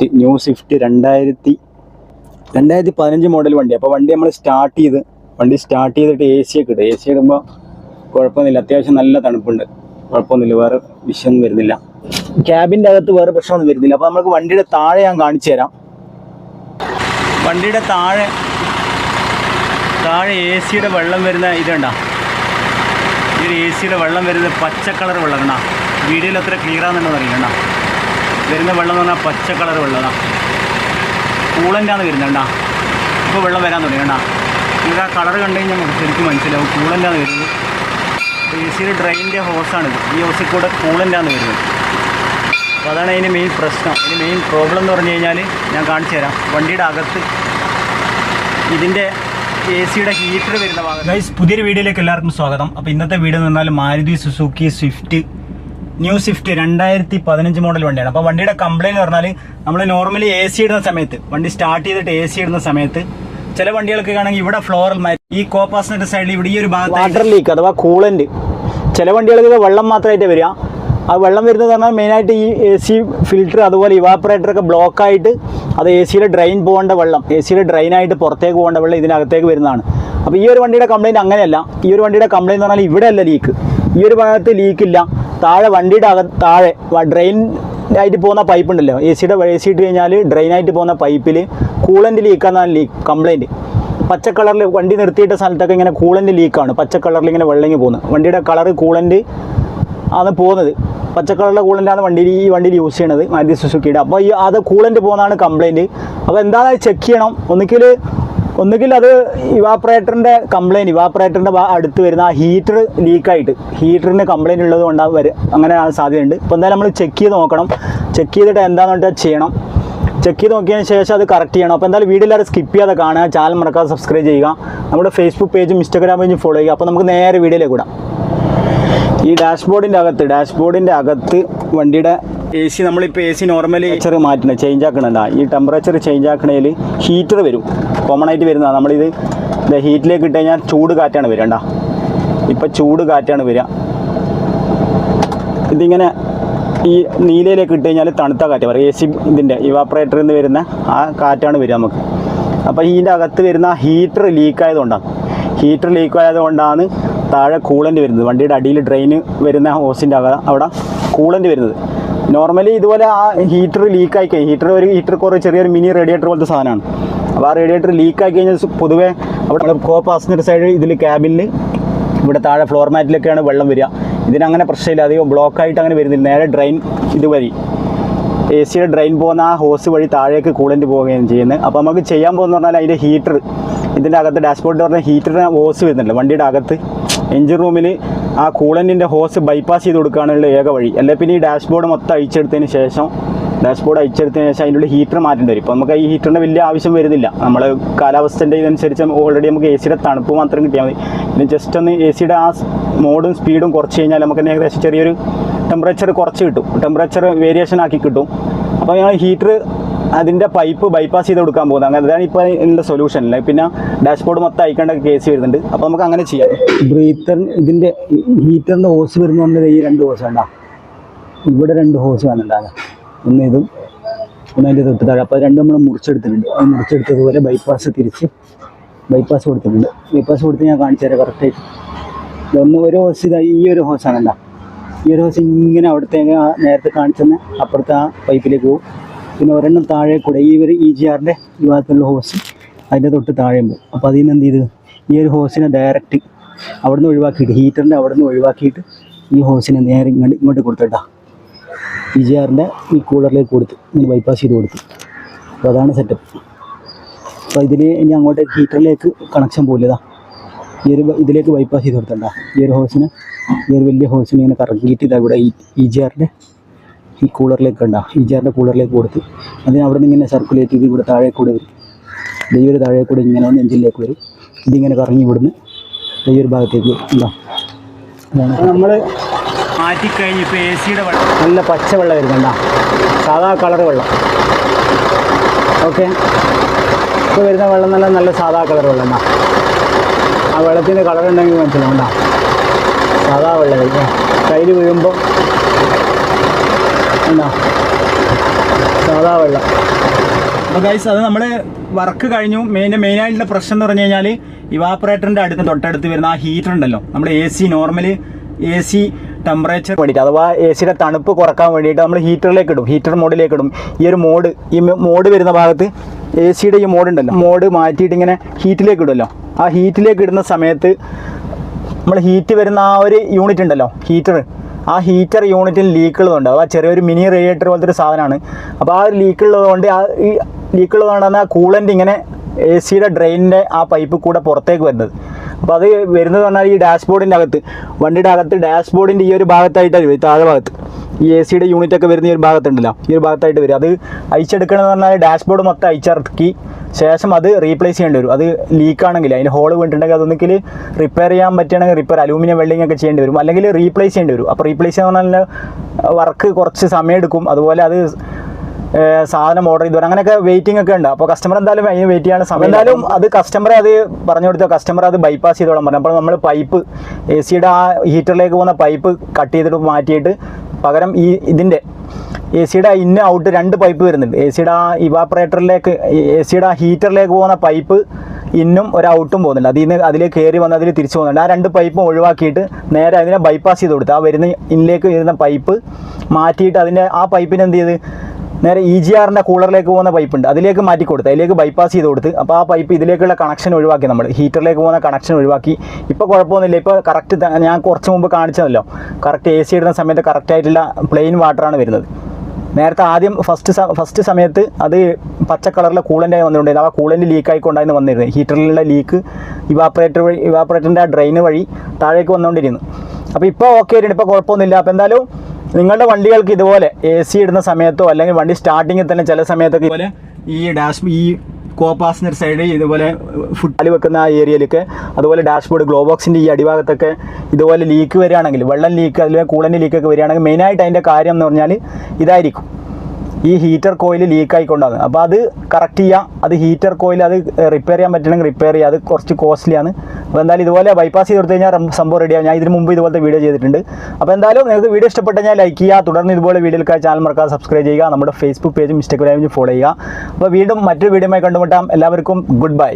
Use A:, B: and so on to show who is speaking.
A: Swift new Swift രണ്ടായിരത്തി രണ്ടായിരത്തി പതിനഞ്ച് മോഡൽ വണ്ടി. അപ്പോൾ വണ്ടി നമ്മൾ സ്റ്റാർട്ട് ചെയ്ത് വണ്ടി സ്റ്റാർട്ട് ചെയ്തിട്ട് എ സി ഒക്കെ ഇടും. എ സി ഇടുമ്പോൾ കുഴപ്പമൊന്നുമില്ല. അത്യാവശ്യം നല്ല തണുപ്പുണ്ട്. കുഴപ്പമൊന്നുമില്ല. വേറെ വിഷയമൊന്നും വരുന്നില്ല. ക്യാബിന്റെ അകത്ത് വേറെ പ്രശ്നമൊന്നും വരുന്നില്ല. അപ്പോൾ നമുക്ക് വണ്ടിയുടെ താഴെ ഞാൻ കാണിച്ചു തരാം. വണ്ടിയുടെ താഴെ താഴെ എ സിയുടെ വെള്ളം വരുന്ന ഇതുണ്ടാ ഈ എ സിയുടെ വെള്ളം വരുന്ന പച്ച കളർ വെള്ളം കണ്ടാ? വീഡിയോയിൽ അത്ര ക്ലിയർ ആണെന്നുണ്ടോ അറിയില്ല വരുന്ന വെള്ളം എന്ന് പറഞ്ഞാൽ പച്ച കളർ വെള്ളമാണ് കൂളന്റാണ് വരുന്നത് കണ്ടാ. ഇപ്പോൾ വെള്ളം വരാൻ തുടങ്ങി കണ്ടാ. നിങ്ങൾക്ക് ആ കളർ കണ്ടു കഴിഞ്ഞാൽ ശരിക്കും മനസ്സിലാവും കൂളന്റാണ് വരുന്നത്. എ സിയിൽ ഡ്രെയിനിന്റെ ഹോസാണിത്. ഈ ഹോസിൽ കൂടെ കൂളന്റാണ് വരുന്നത്. അപ്പോൾ അതാണ് അതിന്റെ മെയിൻ പ്രശ്നം. അതിന് മെയിൻ പ്രോബ്ലം എന്ന് പറഞ്ഞു കഴിഞ്ഞാൽ ഞാൻ കാണിച്ചു തരാം. വണ്ടിയുടെ അകത്ത് ഇതിന്റെ എ സിയുടെ ഹീറ്റർ വരുന്ന ഭാഗം ഗൈസ് പുതിയൊരു വീഡിയോയിലേക്ക് എല്ലാവർക്കും സ്വാഗതം. അപ്പോൾ ഇന്നത്തെ വീഡിയോ എന്ന് പറഞ്ഞാൽ Maruti Suzuki Swift new Swift രണ്ടായിരത്തി പതിനഞ്ച് മോഡൽ വണ്ടിയാണ്. അപ്പോൾ വണ്ടിയുടെ കംപ്ലൈന്റ് പറഞ്ഞാൽ നമ്മൾ നോർമലി എ സി ഇടുന്ന സമയത്ത് വണ്ടി സ്റ്റാർട്ട് ചെയ്തിട്ട് എ സി ഇടുന്ന സമയത്ത് ചില വണ്ടികൾക്ക് ആണെങ്കിൽ ഇവിടെ ഫ്ലോറൽ ഈ കോപ്പാസിന്റെ സൈഡിൽ ഇവിടെ ഈ ഒരു വാട്ടർ ലീക്ക് അഥവാ കൂളന്റ് ചില വണ്ടികൾക്ക് വെള്ളം മാത്രമായിട്ട് വരിക. ആ വെള്ളം വരുന്നത് പറഞ്ഞാൽ മെയിനായിട്ട് ഈ എ സി ഫിൽറ്റർ അതുപോലെ ഇവാപ്പറേറ്റർ ഒക്കെ ബ്ലോക്ക് ആയിട്ട് അത് എ സിയിലെ ഡ്രെയിൻ പോകേണ്ട വെള്ളം എ സിയിലെ ഡ്രെയിനായിട്ട് പുറത്തേക്ക് പോകേണ്ട വെള്ളം ഇതിനകത്തേക്ക് വരുന്നതാണ്. അപ്പോൾ ഈ ഒരു വണ്ടിയുടെ കംപ്ലൈന്റ് അങ്ങനെയല്ല. ഈ ഒരു വണ്ടിയുടെ കംപ്ലൈന്റ് എന്ന് പറഞ്ഞാൽ ഇവിടെ അല്ല ലീക്ക് ഈ ഒരു ഭാഗത്ത് ലീക്കില്ല താഴെ വണ്ടിയുടെ അക താഴെ ഡ്രെയിൻ ആയിട്ട് പോകുന്ന പൈപ്പ് ഉണ്ടല്ലോ. എ സിയുടെ എ സി ഇട്ട് കഴിഞ്ഞാൽ ഡ്രെയിനായിട്ട് പോകുന്ന പൈപ്പിൽ കൂളന്റ് ലീക്കാന്നാണ് ലീക്ക് കംപ്ലയിന്റ് പച്ച കളറിൽ വണ്ടി നിർത്തിയിട്ട സ്ഥലത്തൊക്കെ ഇങ്ങനെ കൂളന്റ് ലീക്കാണ് പച്ച കളറിൽ ഇങ്ങനെ വെള്ളങ്ങി പോകുന്നത്. വണ്ടിയുടെ കളറ് കൂളന്റ് ആണ് പോകുന്നത്. പച്ച കളറിലെ കൂളന്റാണ് വണ്ടി ഈ വണ്ടിയിൽ യൂസ് ചെയ്യണത്. മാരുതി സുസുക്കിയുടെ. അപ്പോൾ ഈ അത് കൂളന്റ് പോകുന്നതാണ് കംപ്ലയിന്റ് അപ്പോൾ എന്താണെന്ന് ചെക്ക് ചെയ്യണം. ഒന്നുകിൽ ഒന്നുകിൽ അത് ഇവാപ്പറേറ്ററിന്റെ കംപ്ലയിന്റ് ഇവാപ്പറേറ്ററിന്റെ അടുത്ത് വരുന്ന ആ ഹീറ്റർ ലീക്കായിട്ട് ഹീറ്ററിന് കംപ്ലൈന്റ് ഉള്ളത് കൊണ്ടാണ് വരും അങ്ങനെ സാധ്യതയുണ്ട്. അപ്പോൾ എന്തായാലും നമ്മൾ ചെക്ക് ചെയ്ത് നോക്കണം. ചെക്ക് ചെയ്തിട്ട് എന്താണെന്ന് വെച്ചാൽ ചെയ്യണം. ചെക്ക് ചെയ്ത് നോക്കിയതിന് ശേഷം അത് കറക്റ്റ് ചെയ്യണം. അപ്പോൾ എന്തായാലും വീഡിയോ സ്കിപ്പ് ചെയ്യാതെ കാണുക. ചാനൽ മറക്കാതെ സബ്സ്ക്രൈബ് ചെയ്യുക. നമ്മുടെ ഫേസ്ബുക്ക് പേജും ഇൻസ്റ്റാഗ്രാം പേജും ഫോളോ ചെയ്യുക. അപ്പോൾ നമുക്ക് നേരെ വീഡിയോയിലേക്ക് വിടാം. ഈ ഡാഷ്ബോർഡിന്റെ അകത്ത് ഡാഷ്ബോർഡിന്റെ അകത്ത് വണ്ടിയുടെ എ സി നമ്മളിപ്പോൾ എ സി നോർമലി ടെമ്പറേച്ചർ മാറ്റുന്നത് ചേഞ്ച് ആക്കണണ്ട ഈ ടെമ്പറേച്ചർ ചേഞ്ച് ആക്കണേൽ ഹീറ്റർ വരും. കോമൺ ആയിട്ട് വരുന്നതാണ് നമ്മളിത് ഹീറ്റിലേക്ക് ഇട്ട് കഴിഞ്ഞാൽ ചൂട് കാറ്റാണ് വരിക കണ്ടാ? ഇപ്പം ചൂട് കാറ്റാണ് വരിക. ഇതിങ്ങനെ ഈ നീലയിലേക്ക് ഇട്ട് കഴിഞ്ഞാൽ തണുത്ത കാറ്റ് പറയും എ സി ഇതിന്റെ ഇവാപ്പറേറ്ററിൽ നിന്ന് വരുന്ന ആ കാറ്റാണ് വരിക നമുക്ക്. അപ്പോൾ ഇതിന്റെ അകത്ത് വരുന്ന ഹീറ്റർ ലീക്ക് ആയതുകൊണ്ടാണ്. ഹീറ്റർ ലീക്ക് ആയതുകൊണ്ടാണ് താഴെ കൂളന്റ് വരുന്നത്. വണ്ടിയുടെ അടിയിൽ ഡ്രെയിന് വരുന്ന ഹോസിന്റെ അവിടെ കൂളന്റ് വരുന്നത്. നോർമലി ഇതുപോലെ ആ ഹീറ്റർ ലീക്ക് ആയി കഴിഞ്ഞാൽ ഹീറ്റർ ഒരു ഹീറ്റർ കുറേ ചെറിയൊരു മിനി റേഡിയേറ്റർ പോലത്തെ സാധനമാണ്. അപ്പോൾ ആ റേഡിയേറ്റർ ലീക്ക് ആയി കഴിഞ്ഞാൽ പൊതുവേ അവിടെ കോ പാസഞ്ചർ സൈഡ് ഇതിൽ ക്യാബിനിൽ ഇവിടെ താഴെ ഫ്ലോർ മാറ്റിലൊക്കെയാണ് വെള്ളം വരിക. ഇതിനങ്ങനെ പ്രശ്നമില്ല. അധികം ബ്ലോക്ക് ആയിട്ട് അങ്ങനെ വരുന്നില്ല. നേരെ ഡ്രെയിൻ ഇതുവഴി എ സിയുടെ ഡ്രെയിൻ പോകുന്ന ആ ഹോസ് വഴി താഴേക്ക് കൂളന്റ് പോവുകയാണ് ചെയ്യുന്നത്. അപ്പോൾ നമുക്ക് ചെയ്യാൻ പോകുന്ന പറഞ്ഞാൽ അതിന്റെ ഹീറ്റർ ഇതിന്റെ അകത്ത് ഡാഷ്ബോർഡ് പറഞ്ഞ ഹീറ്ററിന് ഹോസ് വരുന്നുണ്ട്. വണ്ടിയുടെ അകത്ത്. എഞ്ചിൻ റൂമിൽ ആ കൂളന്റിന്റെ ഹോസ് ബൈപ്പാസ് ചെയ്ത് കൊടുക്കുകയാണുള്ള ഏക വഴി. അല്ലെ പിന്നെ ഈ ഡാഷ്ബോർഡ് മൊത്തം അഴിച്ചെടുത്തതിന് ശേഷം ഡാഷ്ബോർഡ് അഴിച്ചെടുത്തതിന് ശേഷം അതിന്റെ ഹീറ്റർ മാറ്റേണ്ടി വരും. ഇപ്പോൾ നമുക്ക് ഈ ഹീറ്ററിന്റെ വലിയ ആവശ്യം വരുന്നില്ല. നമ്മൾ കാലാവസ്ഥന്റെ ഇതനുസരിച്ച് ഓൾറെഡി നമുക്ക് എ സിയുടെ തണുപ്പ് മാത്രം കിട്ടിയാൽ മതി. പിന്നെ ജസ്റ്റ് ഒന്ന് എ സിയുടെ ആ മോഡും സ്പീഡും കുറച്ച് കഴിഞ്ഞാൽ നമുക്ക് തന്നെ ഏകദേശം ചെറിയൊരു ടെമ്പറേച്ചർ കുറച്ച് കിട്ടും. ടെമ്പറേച്ചർ വേരിയേഷൻ ആക്കി കിട്ടും. അപ്പോൾ ഞങ്ങൾ ഹീറ്റർ അതിന്റെ പൈപ്പ് ബൈപ്പാസ് ചെയ്ത് കൊടുക്കാൻ പോകുന്നത്. അങ്ങനെ അതാണ് ഇപ്പോൾ ഇതിന്റെ സൊല്യൂഷൻ അല്ലേ? പിന്നെ ഡാഷ്ബോർഡ് മൊത്തം അയക്കേണ്ട കേസ് വരുന്നുണ്ട്. അപ്പോൾ നമുക്ക് അങ്ങനെ ചെയ്യാം. ബ്രീത്തർ ഇതിന്റെ ഹീറ്ററിന്റെ ഹോസ് വരുന്ന ഈ രണ്ട് ഹോസ് വേണ്ട ഇവിടെ രണ്ട് ഹോസ് വേണമെന്താണ് ഒന്ന് ഇതും ഒന്ന് അതിന്റെ തൊട്ട് താഴെ. അപ്പോൾ രണ്ടും നമ്മൾ മുറിച്ചെടുത്തിട്ടുണ്ട്. അത് മുറിച്ചെടുത്തതുപോലെ ബൈപ്പാസ് തിരിച്ച് ബൈപ്പാസ് കൊടുത്തിട്ടുണ്ട്. ബൈപ്പാസ് കൊടുത്ത് ഞാൻ കാണിച്ചു തരാം കറക്റ്റായിട്ട് ഇതൊന്ന് ഒരു ഹോസ് ഇതാ ഈ ഒരു ഹോസാണ് ആണല്ലോ ഈ ഒരു ഹോസ് ഇങ്ങനെ അവിടുത്തെ നേരത്തെ കാണിച്ചെന്ന് അപ്പുറത്തെ ആ പൈപ്പിലേക്ക് പോകും. പിന്നെ ഒരെണ്ണം താഴെ കൂടെ. ഈ ഒരു ഇ ജി ആറിന്റെ ഈ ഭാഗത്തുള്ള ഹോസ് അതിന്റെ തൊട്ട് താഴെ പോകും അപ്പോൾ അതിൽ നിന്ന് എന്ത് ചെയ്ത്? ഈ ഒരു ഹോസിനെ ഡയറക്റ്റ് അവിടെ നിന്ന് ഒഴിവാക്കിയിട്ട് ഹീറ്ററിന്റെ അവിടെ നിന്ന് ഒഴിവാക്കിയിട്ട് ഈ ഹോസിനെ നേരെ ഇങ്ങോട്ട് ഇങ്ങോട്ട് കൊടുത്തിട്ടാ ഇ ജി ആറിന്റെ ഈ കൂളറിലേക്ക് കൊടുത്ത്. ഇങ്ങനെ ബൈപ്പാസ് ചെയ്ത് കൊടുത്തു. അപ്പോൾ അതാണ് സെറ്റപ്പ് അപ്പോൾ ഇതിൽ ഇനി അങ്ങോട്ട് ഹീറ്ററിലേക്ക് കണക്ഷൻ പോലിയതാ ഈ ഒരു ഇതിലേക്ക് ബൈപ്പാസ് ചെയ്ത് കൊടുത്തണ്ട ഈ ഒരു ഹോസിന് ഈ ഒരു വലിയ ഹോസിന് ഇങ്ങനെ കറങ്ങിയിട്ട് ഇതാ ഇവിടെ ഇ ജി ആറിന്റെ ഈ കൂളറിലേക്ക് കണ്ട ഈ ജാറിന്റെ കൂളറിലേക്ക് കൊടുത്ത് അതിന് അവിടെ നിന്ന് ഇങ്ങനെ സർക്കുലേറ്റ് ചെയ്ത് ഇവിടെ താഴെ കൂടെ വരും. ഈ ഒരു താഴെ കൂടെ ഇങ്ങനെ വന്ന് എഞ്ചിനിലേക്ക് വരും. ഇതിങ്ങനെ കറങ്ങി ഇവിടുന്ന് ഈ ഒരു ഭാഗത്തേക്ക് ഉണ്ടാ നമ്മൾ മാറ്റിക്കഴിഞ്ഞ് ഇപ്പോൾ എ സിയുടെ വെള്ളം. നല്ല പച്ച വെള്ളം വരുന്നുണ്ടാ സാധാ കളർ വെള്ളം. ഓക്കെ ഇപ്പോൾ വരുന്ന വെള്ളം നല്ല നല്ല സാധാ കളർ വെള്ളം ഉണ്ടാ ആ വെള്ളത്തിന്റെ കളർ ഉണ്ടെങ്കിൽ മനസ്സിലാവണ്ട സാധാ വെള്ളം കയ്യിൽ വീഴുമ്പോൾ എന്താ?
B: സാധാ വെള്ളം.
A: അപ്പോൾ ഗൈസ് അത് നമ്മൾ വർക്ക് കഴിഞ്ഞു. മെയിൻ മെയിൻ ആയിട്ടുള്ള പ്രശ്നം എന്ന് പറഞ്ഞു കഴിഞ്ഞാൽ ഇവാപ്പറേറ്ററിന്റെ അടുത്ത് തൊട്ടടുത്ത് വരുന്ന ആ ഹീറ്റർ ഉണ്ടല്ലോ. നമ്മുടെ A C normally A C temperature വേണ്ടിയിട്ട് അഥവാ എ സിയുടെ തണുപ്പ് കുറയ്ക്കാൻ വേണ്ടിയിട്ട് നമ്മൾ ഹീറ്ററിലേക്ക് ഇടും. ഹീറ്റർ മോഡിലേക്ക് ഇടും. ഈ ഒരു മോഡ് ഈ മോഡ് വരുന്ന ഭാഗത്ത് എ സിയുടെ ഈ മോഡ് ഉണ്ടല്ലോ. മോഡ് മാറ്റിയിട്ട് ഇങ്ങനെ ഹീറ്റിലേക്ക് ഇടുമല്ലോ ആ ഹീറ്റിലേക്ക് ഇടുന്ന സമയത്ത് നമ്മൾ ഹീറ്റ് വരുന്ന ആ ഒരു യൂണിറ്റ് ഉണ്ടല്ലോ ഹീറ്റർ ആ ഹീറ്റർ യൂണിറ്റിൽ ലീക്ക് അത് ആ ചെറിയൊരു മിനി റേഡിയേറ്റർ പോലത്തെ ഒരു സാധനമാണ്. അപ്പോൾ ആ ഒരു ലീക്ക് ഉള്ളതുകൊണ്ട് ആ ഈ ലീക്ക് ഉള്ളതുകൊണ്ടാണ് ആ കൂളന്റ് ഇങ്ങനെ എ സിയുടെ ഡ്രെയിനിന്റെ ആ പൈപ്പ് കൂടെ പുറത്തേക്ക് വരുന്നത്. അപ്പോൾ അത് വരുന്നത് പറഞ്ഞാൽ ഈ ഡാഷ്ബോർഡിന്റെ അകത്ത് വണ്ടിയുടെ അകത്ത് ഡാഷ്ബോർഡിന്റെ ഈ ഒരു ഭാഗത്തായിട്ടാണ് വരും താഴെ ഭാഗത്ത്. ഈ എ സിയുടെ യൂണിറ്റ് ഒക്കെ വരുന്ന ഈ ഒരു ഭാഗത്തുണ്ടല്ലോ ഈ ഒരു ഭാഗത്തായിട്ട് വരും അത് അയച്ചെടുക്കണമെന്ന് പറഞ്ഞാൽ ഡാഷ്ബോർഡ് മൊത്തം അയച്ചിറക്കി ശേഷം അത് റീപ്ലേസ് ചെയ്യേണ്ടി വരും. അത് ലീക്ക് ആണെങ്കിൽ അതിന് ഹോൾ വീണിട്ടുണ്ടെങ്കിൽ അതൊന്നെങ്കിൽ റിപ്പയർ ചെയ്യാൻ പറ്റുകയാണെങ്കിൽ റിപ്പയർ അലൂമിനിയം വെൽഡിംഗ് ഒക്കെ ചെയ്യേണ്ടി വരും. അല്ലെങ്കിൽ റീപ്ലേസ് ചെയ്യേണ്ടി വരും. അപ്പോൾ റീപ്ലേസ് ചെയ്യാൻ പറഞ്ഞാൽ വർക്ക് കുറച്ച് സമയം എടുക്കും. അതുപോലെ അത് സാധനം ഓർഡർ ചെയ്തു അങ്ങനെയൊക്കെ വെയിറ്റിംഗ് ഒക്കെ ഉണ്ട്. അപ്പോൾ കസ്റ്റമർ എന്തായാലും അതിന് വെയിറ്റ് ചെയ്യാൻ സമയം എന്തായാലും അത് കസ്റ്റമറെ അത് പറഞ്ഞു കൊടുത്തു? കസ്റ്റമർ അത് ബൈപ്പാസ് ചെയ്തോളാം പറഞ്ഞു. അപ്പോൾ നമ്മൾ പൈപ്പ് എ സിയുടെ ആ ഹീറ്ററിലേക്ക് പോകുന്ന പൈപ്പ് കട്ട് ചെയ്തിട്ട് മാറ്റിയിട്ട് പകരം ഈ ഇതിന്റെ എ സിയുടെ ഇന്ന് ഔട്ട് രണ്ട് പൈപ്പ് വരുന്നുണ്ട്. എ സിയുടെ ആ ഇവാപ്പറേറ്ററിലേക്ക് എ സിയുടെ ആ ഹീറ്ററിലേക്ക് പോകുന്ന പൈപ്പ് ഇന്നും ഒരു ഔട്ടും പോകുന്നുണ്ട്. അതിൽ നിന്ന് അതിലേക്ക് കയറി വന്ന് അതിൽ തിരിച്ചു പോകുന്നുണ്ട്. ആ രണ്ട് പൈപ്പും ഒഴിവാക്കിയിട്ട് നേരെ അതിനെ ബൈപ്പാസ് ചെയ്ത് കൊടുത്ത് ആ വരുന്ന ഇന്നിലേക്ക് വരുന്ന പൈപ്പ് മാറ്റിയിട്ട് അതിന്റെ ആ പൈപ്പിന് എന്ത് ചെയ്ത്? നേരെ ഇ ജി ആറിന്റെ കൂളറിലേക്ക് പോകുന്ന പൈപ്പ് ഉണ്ട്. അതിലേക്ക് മാറ്റി കൊടുത്ത് അതിലേക്ക് ബൈപ്പാസ് ചെയ്ത് കൊടുത്ത്. അപ്പോൾ ആ പൈപ്പ് ഇതിലേക്കുള്ള കണക്ഷൻ ഒഴിവാക്കി നമ്മൾ ഹീറ്ററിലേക്ക് പോകുന്ന കണക്ഷൻ ഒഴിവാക്കി. ഇപ്പോൾ കുഴപ്പമൊന്നുമില്ല. ഇപ്പോൾ കറക്റ്റ് ഞാൻ കുറച്ച് മുമ്പ് കാണിച്ചതല്ലോ. കറക്റ്റ് എ സി ഇടുന്ന സമയത്ത് കറക്റ്റ് ആയിട്ടുള്ള പ്ലെയിൻ വാട്ടറാണ് വരുന്നത്. നേരത്തെ ആദ്യം ഫസ്റ്റ് ഫസ്റ്റ് സമയത്ത് അത് പച്ച കളറിലെ കൂളന്റായി വന്നിട്ടുണ്ടായിരുന്നു. ആ കൂളന്റ് ലീക്ക് ആയിക്കൊണ്ടായിരുന്നു വന്നിരുന്നത്. ഹീറ്ററിലുള്ള ലീക്ക് ഇവാപ്പറേറ്റർ വഴി ഇവാപ്പറേറ്ററിന്റെ ആ ഡ്രെയിന് വഴി താഴേക്ക് വന്നുകൊണ്ടിരുന്നു അപ്പോൾ ഇപ്പോൾ ഓക്കെ ആയിട്ടുണ്ട്. ഇപ്പോൾ കുഴപ്പമൊന്നുമില്ല. അപ്പോൾ എന്തായാലും നിങ്ങളുടെ വണ്ടികൾക്ക് ഇതുപോലെ എ സി ഇടുന്ന സമയത്തോ അല്ലെങ്കിൽ വണ്ടി സ്റ്റാർട്ടിങ്ങിൽ തന്നെ ചില സമയത്തൊക്കെ ഇതുപോലെ ഈ ഡാഷ് ഈ കോ പാസഞ്ചർ സൈഡ് ഇതുപോലെ ഫുഡ് വെക്കുന്ന ആ ഏരിയയിലൊക്കെ അതുപോലെ ഡാഷ്ബോർഡ് ഗ്ലോ ബോക്സിന്റെ ഈ അടിഭാഗത്തൊക്കെ ഇതുപോലെ ലീക്ക് വരികയാണെങ്കിൽ വെള്ളം ലീക്ക് അതിലെ കൂളന്റെ ലീക്കൊക്കെ വരികയാണെങ്കിൽ മെയിനായിട്ട് അതിന്റെ കാര്യം എന്ന് പറഞ്ഞാൽ ഇതായിരിക്കും. ഈ ഹീറ്റർ കോയിൽ ലീക്ക് ആയിക്കൊണ്ടാണ്. അപ്പോൾ അത് കറക്റ്റ് ചെയ്യുക അത് ഹീറ്റർ കോയിൽ അത് റിപ്പയർ ചെയ്യാൻ പറ്റണമെങ്കിൽ റിപ്പയർ ചെയ്യുക അത് കുറച്ച് കോസ്റ്റ്ലിയാണ് അപ്പോൾ എന്തായാലും ഇതുപോലെ ബൈപ്പാസ് ചെയ്ത് കൊടുത്തു കഴിഞ്ഞാൽ സംഭവം റെഡിയാവും ഞാൻ ഇതിന് മുമ്പ് ഇതുപോലത്തെ വീഡിയോ ചെയ്തിട്ടുണ്ട്. അപ്പോൾ എന്തായാലും നിങ്ങൾക്ക് വീഡിയോ ഇഷ്ടപ്പെട്ട ഞാൻ ലൈക്ക് ചെയ്യുക. തുടർന്ന് ഇതുപോലെ വീഡിയോകൾക്കായി ചാനൽ മറക്കാതെ സബ്സ്ക്രൈബ് ചെയ്യുക. നമ്മുടെ ഫേസ്ബുക്ക് പേജും ഇൻസ്റ്റാഗ്രാമിലും ഫോളോ ചെയ്യുക. അപ്പോൾ വീണ്ടും മറ്റൊരു വീഡിയോയുമായി കണ്ടുമുട്ടാം. എല്ലാവർക്കും ഗുഡ് ബൈ